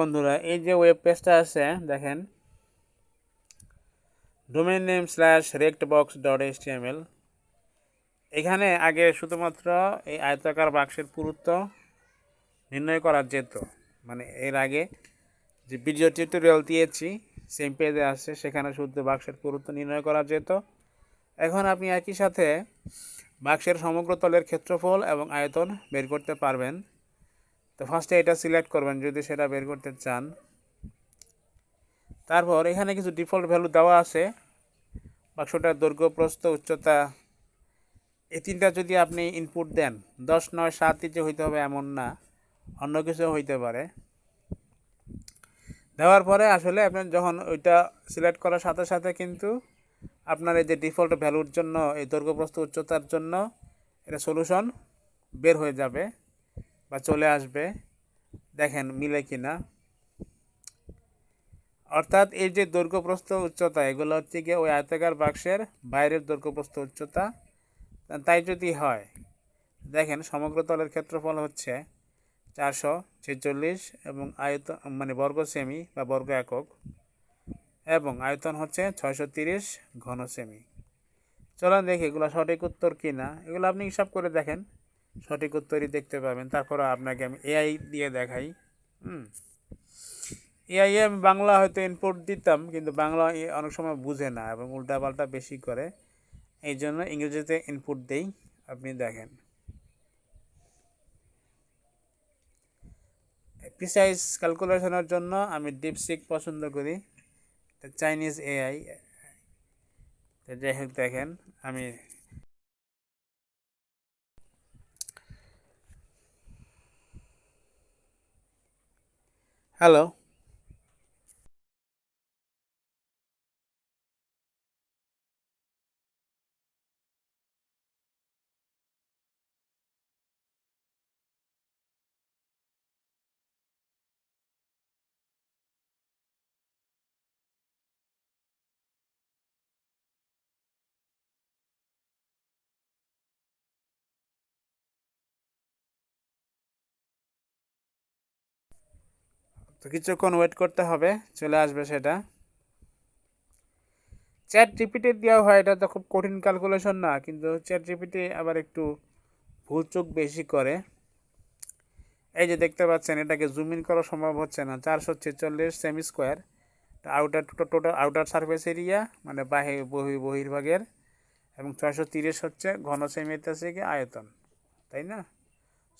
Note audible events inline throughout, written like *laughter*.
বন্ধুরা, এই যে ওয়েব পেজটা আছে, দেখেন। Domain name slash rect box dot H এখানে আগে শুধুমাত্র এই আয়তাকার বাক্সের পুরুত্ব নির্ণয় করা যেত। মানে এর আগে যে ভিডিও টিউটোরিয়াল দিয়েছি সেম পেজে আসছে সেখানে শুদ্ধ বাক্সের পুরুত্ব নির্ণয় করা যেত। এখন আপনি একই সাথে বাক্সের সমগ্র তলের ক্ষেত্রফল এবং আয়তন বের করতে পারবেন। তো ফার্স্টে এটা সিলেক্ট করবেন, যদি সেটা বের করতে চান। তারপর এখানে কিছু ডিফল্ট ভ্যালু দেওয়া আছে। বাক্সটার দৈর্ঘ্য, প্রস্থ, উচ্চতা এই তিনটা যদি আপনি ইনপুট দেন, দশ, নয়, সাত যে হইতে হবে এমন না, অন্য কিছু হইতে পারে। দেওয়ার পরে আসলে আপনার যখন ওইটা সিলেক্ট করার সাথে সাথে কিন্তু আপনার এই যে ডিফল্ট ভ্যালুর জন্য, এই দৈর্ঘ্যপ্রস্থ উচ্চতার জন্য এটা সলিউশন বের হয়ে যাবে। বা চলে আসবে, দেখেন মিলে কি না অর্থাৎ এই যে দৈর্ঘ্যপ্রস্থ উচ্চতা, এগুলো হচ্ছে গিয়ে ওই আয়তাকার বাক্সের বাইরের দৈর্ঘ্যপ্রস্থ উচ্চতা। তাই যদি হয়, দেখেন সমগ্র তলের ক্ষেত্রফল হচ্ছে চারশো ছেচল্লিশ এবং আয়তন মানে বর্গ সেমি বা বর্গ একক এবং আয়তন হচ্ছে ছয়শো তিরিশ ঘন সেমি চলুন দেখি এগুলো সঠিক উত্তর কি না এগুলো আপনি হিসাব করে দেখেন। সঠিক উত্তরই দেখতে পাবেন। তারপর আপনাকে আমি এআই দিয়ে দেখাই। হুম। এআই আমি বাংলা হয়তো ইনপুট দিতাম, কিন্তু বাংলা অনেক সময় বুঝে না এবং উল্টাপাল্টা বেশি করে। এই জন্য ইংরেজিতে ইনপুট দেই, আপনি দেখেন। প্রিসাইজ ক্যালকুলেশনের জন্য আমি ডিপসিক পছন্দ করি। চাইনিজ এআই যাই হোক, দেখেন, আমি Hello. তো কিছুক্ষণ ওয়েট করতে হবে, চলে আসবে সেটা। চ্যাট জিপিটি দেওয়া হয়, এটা তো খুব কঠিন ক্যালকুলেশন না, কিন্তু চ্যাট জিপিটি আবার একটু ভুল চোখ বেশি করে। এই যে দেখতে পাচ্ছেন, এটাকে জুম ইন করা সম্ভব হচ্ছে না, চারশো ছেচল্লিশ semi square outer total outer surface area মানে বাহি বহি, বহির্ভাগের, এবং ছয়শো তিরিশ হচ্ছে ঘন সেমিতে আছে কি আয়তন, তাই না?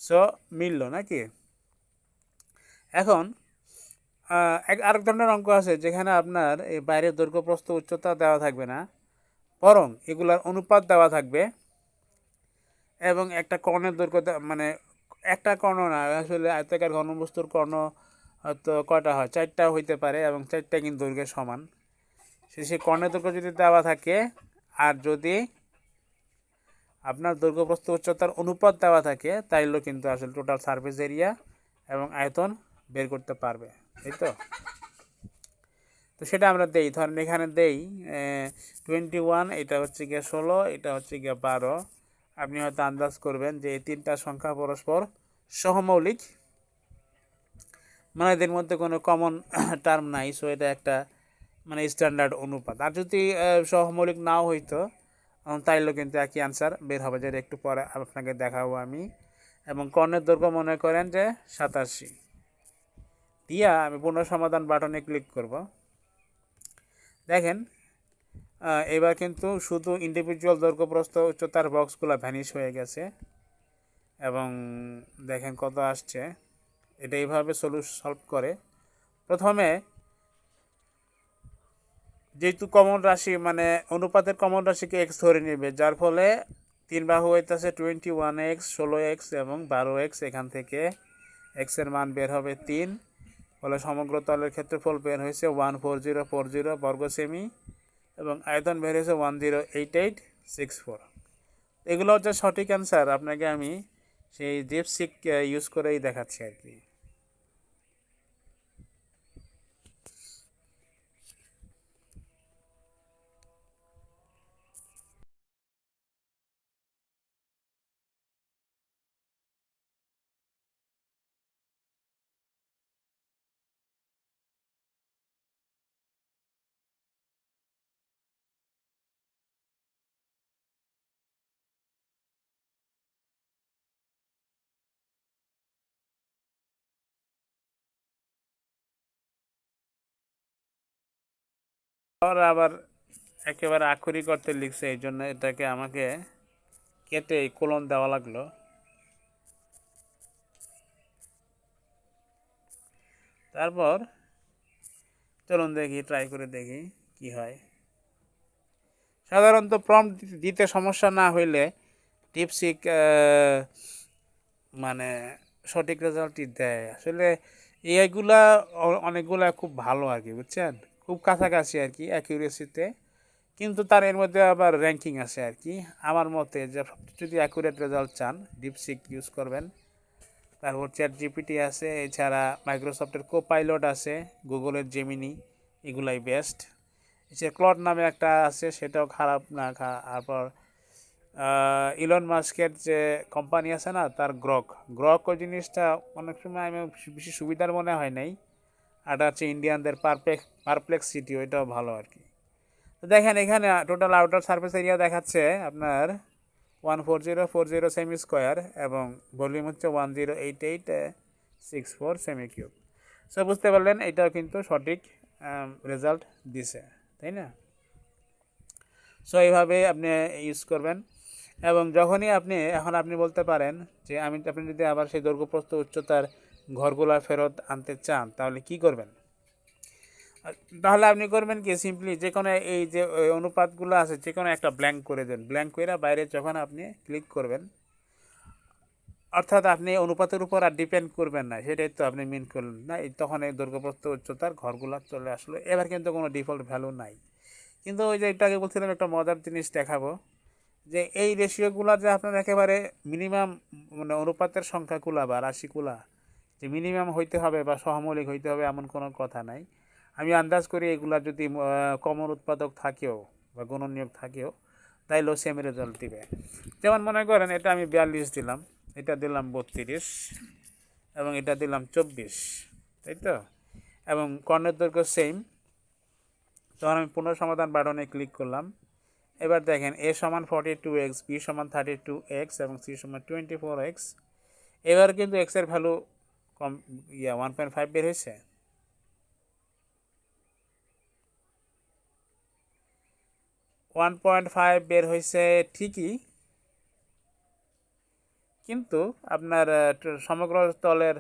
সো মিলল নাকি? এখন আরেক ধরনের অঙ্ক আছে যেখানে আপনার এই বাইরের দৈর্ঘ্য প্রস্থ উচ্চতা দেওয়া থাকবে না, বরং এগুলার অনুপাত দেওয়া থাকবে এবং একটা কর্ণের দৈর্ঘ্য মানে একটা কর্ণ না, আসলে আয়তাকার ঘনবস্তুর কর্ণ হয়তো কয়টা হয়, চারটা হইতে পারে এবং চারটা কিন্তু দৈর্ঘ্যের সমান। সে সেই কর্ণের দৈর্ঘ্য যদি দেওয়া থাকে আর যদি আপনার দৈর্ঘ্য প্রস্থ উচ্চতার অনুপাত দেওয়া থাকে, তাইলেও কিন্তু আসলে টোটাল সার্ভিস এরিয়া এবং আয়তন বের করতে পারবে। এই তো? তো সেটা আমরা দেই। ধরেন এখানে দেই টোয়েন্টি ওয়ান এটা হচ্ছে গিয়ে ষোলো, এটা হচ্ছে গিয়ে বারো। আপনি হয়তো আন্দাজ করবেন যে এই তিনটা সংখ্যা পরস্পর সহমৌলিক মানে এদের মধ্যে কোনো কমন টার্ম *coughs* নাই সো এটা একটা মানে স্ট্যান্ডার্ড অনুপাত। আর যদি সহমৌলিক নাও হইতো তাইলেও কিন্তু একই আনসার বের হবে। যেটা একটু পরে আপনাকে দেখাবো আমি। এবং কর্ণের দৈর্ঘ্য মনে করেন যে সাতাশি। দিয়া আমি পুনঃসমাধান বাটনে ক্লিক করব। দেখেন এবার কিন্তু শুধু ইন্ডিভিজুয়াল দৈর্ঘ্যপ্রস্থ উচ্চতার বক্সগুলো ভ্যানিশ হয়ে গেছে। এবং দেখেন কত আসছে। এটা এইভাবে সলু সলভ করে। প্রথমে যেহেতু কমন রাশি মানে অনুপাতের কমন রাশিকে এক্স ধরে নেবে, যার ফলে তিন বাহু হইতেছে টোয়েন্টি ওয়ান এক্স ষোলো এক্স এবং বারো এক্স এখান থেকে এক্সের মান বের হবে তিন। ফলে সমগ্র তলের ক্ষেত্রফল বের হয়েছে one four zero four zero বর্গ সেমি এবং আয়তন বের হয়েছে one zero eight eight six four. এগুলো হচ্ছে সঠিক অ্যান্সার আপনাকে আমি সেই ডিপসিক ইউজ করেই দেখাচ্ছি আর কি। আবার একেবারে আক্ষরিক করতে লিখছে, এই জন্য এটাকে আমাকে কেটে কোলন দেওয়া লাগল। তারপর চলুন দেখি ট্রাই করে দেখি কি হয়। সাধারণত প্রম্পট দিতে সমস্যা না হইলে টিপসিক মানে সঠিক রেজাল্টই দেয়। আসলে এআইগুলা অনেকগুলা খুব ভালো আর কি, বুঝছেন? খুব কাছাকাছি আর কি অ্যাকিউরেসিতে কিন্তু তার এর মধ্যে আবার র্যাঙ্কিং আছে আর কি। আমার মতে যে যদি অ্যাকুরেট রেজাল্ট চান ডিপসিক ইউজ করবেন। তারপর চ্যাট জিপিটি আছে, এছাড়া মাইক্রোসফটের কো পাইলট আছে গুগলের জেমিনি এগুলাই বেস্ট এছাড়া ক্লড নামে একটা আছে, সেটাও খারাপ না তারপর ইলন মাস্কের যে কোম্পানি আছে না, তার গ্রক গ্রক ওই জিনিসটা অনেক সময় আমি বেশি সুবিধার মনে হয় নাই। আর হচ্ছে ইন্ডিয়ানদের পারপ্লেক্স সিটি ওইটাও ভালো আর কি। তো দেখেন এখানে টোটাল আউটার সার্ফেস এরিয়া দেখাচ্ছে আপনার one four zero four zero semi square এবং ভলিউম হচ্ছে one zero eight eight six four semi cube so বুঝতে পারলেন, এটাও কিন্তু সঠিক রেজাল্ট দিছে, তাই না? সো এইভাবে আপনি ইউজ করবেন। এবং যখনই আপনি, এখন আপনি বলতে পারেন যে আমি, আপনি যদি আবার সেই দৈর্ঘ্যপ্রস্থ উচ্চতার ঘরগুলা ফেরত আনতে চান, তাহলে কি করবেন? তাহলে আপনি করবেন কি সিম্পলি যে কোনো এই যে অনুপাতগুলো আছে যে কোনো একটা ব্ল্যাঙ্ক করে দেন। ব্ল্যাঙ্ক করে বাইরে যখন আপনি ক্লিক করবেন, অর্থাৎ আপনি অনুপাতের উপর আর ডিপেন্ড করবেন না, সেটাই তো আপনি মিন করলেন না তখন এই দুর্গপ্রস্ত উচ্চতার ঘরগুলো চলে আসলো। এবার কিন্তু কোনো ডিফল্ট ভ্যালু নাই। কিন্তু ওই যে এটাকে বলছিলাম একটা মজার জিনিস দেখাবো, যে এই রেশিওগুলো যে আপনার একেবারে মিনিমাম মানে অনুপাতের সংখ্যাগুলা বা রাশিগুলা যে মিনিমাম হইতে হবে বা সহমৌলিক হইতে হবে এমন কোনো কথা নাই। আমি আন্দাজ করি এগুলা যদি কমন উৎপাদক থাকেও বা গণনিয়োগ থাকেও, তাইলেও সেম রেজাল্ট দিবে। যেমন মনে করেন এটা আমি বিয়াল্লিশ দিলাম, এটা দিলাম বত্রিশ এবং এটা দিলাম চব্বিশ, তাই তো? এবং কর্ণের দৈর্ঘ্য সেম তখন আমি পুনঃ সমাধান বাটনে ক্লিক করলাম। এবার দেখেন এ সমান ফর্টি টু এক্স বি সমান থার্টি টু এক্স এবং সি সমান টোয়েন্টি ফোর এক্স এবার কিন্তু এক্সের ভ্যালু কম, ইয়া ওয়ান পয়েন্ট ফাইভ বের হয়েছে? ওয়ান পয়েন্ট ফাইভ বের হয়েছে ঠিকই, কিন্তু আপনার সমগ্র তলের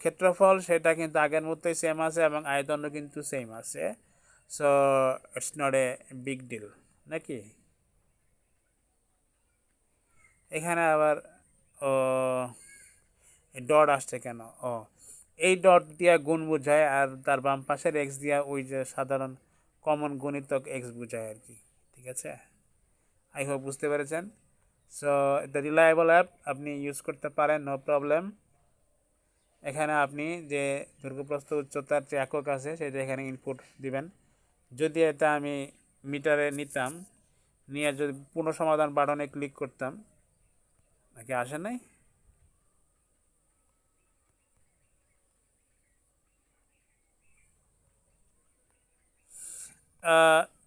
ক্ষেত্রফল সেটা কিন্তু আগের মতোই সেম আছে এবং আয়তনও কিন্তু সেম আছে। So it's not a big deal নাকি? এখানে আবার, ও ডট আসছে কেন? ও, এই ডট দিয়া গুণ বোঝায় আর তার বাম পাশের এক্স দিয়া ওই যে সাধারণ কমন গণিতক এক্স বোঝায় আর কি, ঠিক আছে? আই হোপ বুঝতে পেরেছেন। সো দ্য রিলায়েবল অ্যাপ আপনি ইউজ করতে পারেন নো প্রবলেম এখানে আপনি যে দুর্গপ্রস্থ উচ্চতার যে একক আছে, সেটা এখানে ইনপুট দিবেন। যদি এটা আমি মিটারে নিতাম, নিয়ে যদি পুনঃসমাধান বাটনে ক্লিক করতাম, নাকি আসে নাই?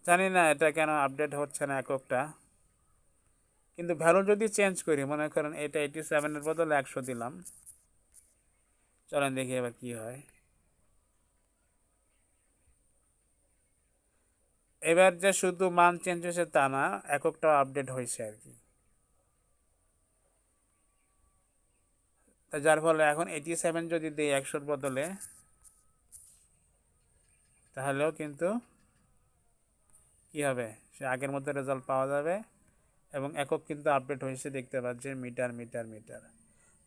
জানি না এটা কেন আপডেট হচ্ছে না এককটা। কিন্তু ভ্যালু যদি চেঞ্জ করি, মনে করেন এটা এইটি সেভেনের বদলে একশো দিলাম। চলেন দেখি এবার কি হয়। এবার যে শুধু মান চেঞ্জ হয়েছে তা না, এককটাও আপডেট হয়েছে আর কি। তা যার ফলে এখন এইটি সেভেন যদি দিই একশোর বদলে, তাহলেও কিন্তু কী হবে? সে আগের মতো রেজাল্ট পাওয়া যাবে এবং একক কিন্তু আপডেট হয়েছে দেখতে পাচ্ছেন মিটার মিটার মিটার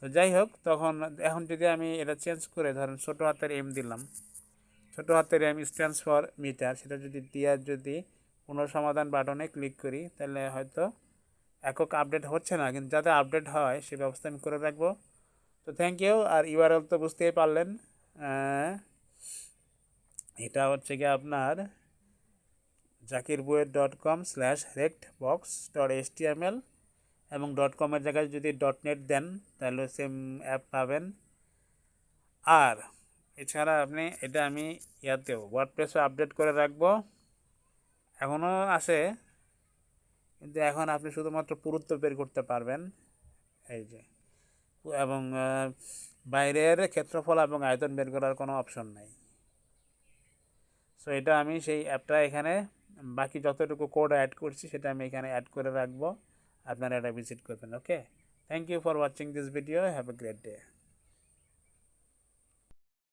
তো যাই হোক, তখন এখন যদি আমি এটা চেঞ্জ করে ধরেন ছোটো হাতের এম দিলাম, ছোটো হাতের এম স্ট্যান্ডস ফর মিটার সেটা যদি দেওয়ার যদি পুনঃসমাধান বাটনে ক্লিক করি, তাহলে হয়তো একক আপডেট হচ্ছে না, কিন্তু যাতে আপডেট হয়, সে ব্যবস্থা আমি করে রাখব। তো থ্যাংক ইউ আর ইউআরএল তো বুঝতেই পারলেন এটা হচ্ছে কি আপনার Zakir বুয়ের dot com slash rect box dot S T M L এবং ডট কমের জায়গায় যদি ডট নেট দেন, তাহলে সেম অ্যাপ পাবেন। আর এছাড়া আপনি এটা আমি ইয়াতেও ওয়ার্ডপ্রেসও আপডেট করে রাখব। এখনও আছে, কিন্তু এখন আপনি শুধুমাত্র পুরুত্ব বের করতে পারবেন। এই যে, এবং বাইরের ক্ষেত্রফল এবং আয়তন বের করার কোনো অপশন নাই। সো এটা আমি সেই অ্যাপটা এখানে বাকি যতটুকু কোড অ্যাড করছি, সেটা আমি এখানে অ্যাড করে রাখব। আপনারা এটা ভিজিট করবেন okay thank you for watching this video have a great day